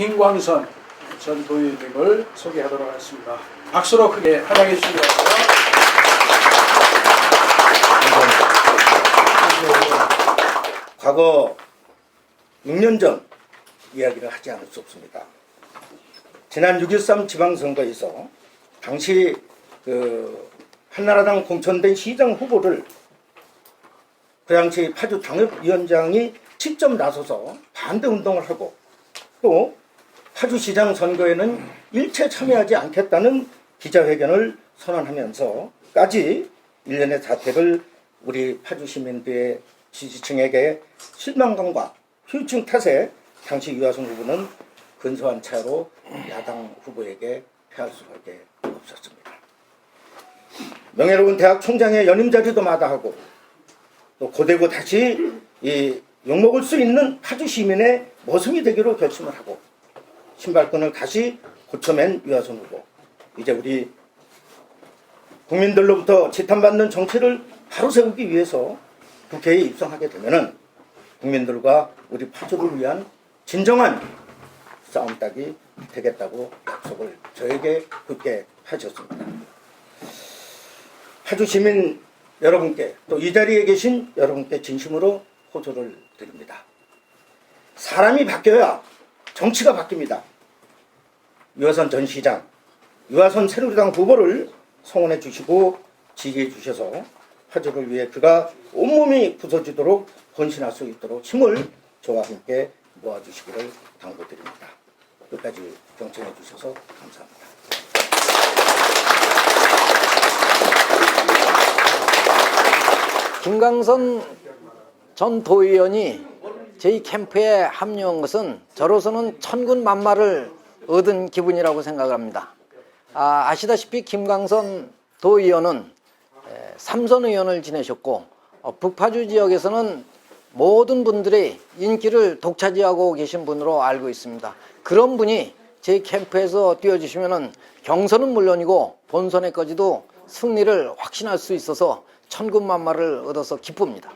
김광선 전 도의원님을 소개하도록 하겠습니다. 박수로 크게 환영해 주시기 바랍니다. 과거 6년 전 이야기를 하지 않을 수 없습니다. 지난 6.13 지방선거에서 당시 그 한나라당 공천된 시장 후보를 그 당시 파주 당협위원장이 직접 나서서 반대 운동을 하고 또 파주시장 선거에는 일체 참여하지 않겠다는 기자회견을 선언하면서까지 일련의 사태를 우리 파주 시민들의 지지층에게 실망감과 후유증 탓에 당시 유하성 후보는 근소한 차로 야당 후보에게 패할 수밖에 없었습니다. 명예로운 대학 총장의 연임 자리도 마다하고 또 고되고 다시 이 욕먹을 수 있는 파주 시민의 모성이 되기로 결심을 하고 신발끈을 다시 고쳐맨 유하선 후보. 이제 우리 국민들로부터 지탄받는 정치를 바로 세우기 위해서 국회에 입성하게 되면은 국민들과 우리 파주를 위한 진정한 싸움닭이 되겠다고 약속을 저에게 굳게 하셨습니다. 파주 시민 여러분께 또 이 자리에 계신 여러분께 진심으로 호소를 드립니다. 사람이 바뀌어야 정치가 바뀝니다. 유화선 전 시장, 유화선 새누리당 후보를 성원해 주시고 지지해 주셔서 파주를 위해 그가 온몸이 부서지도록 헌신할 수 있도록 힘을 저와 함께 모아주시기를 당부드립니다. 끝까지 경청해 주셔서 감사합니다. 김강선 전 도의원이 저희 캠프에 합류한 것은 저로서는 천군 만마를 얻은 기분이라고 생각을 합니다. 아, 아시다시피 김강선 도의원은 에, 삼선 의원을 지내셨고 어, 북파주 지역에서는 모든 분들의 인기를 독차지하고 계신 분으로 알고 있습니다. 그런 분이 제 캠프에서 뛰어주시면 경선은 물론이고 본선에까지도 승리를 확신할 수 있어서 천군만마를 얻어서 기쁩니다.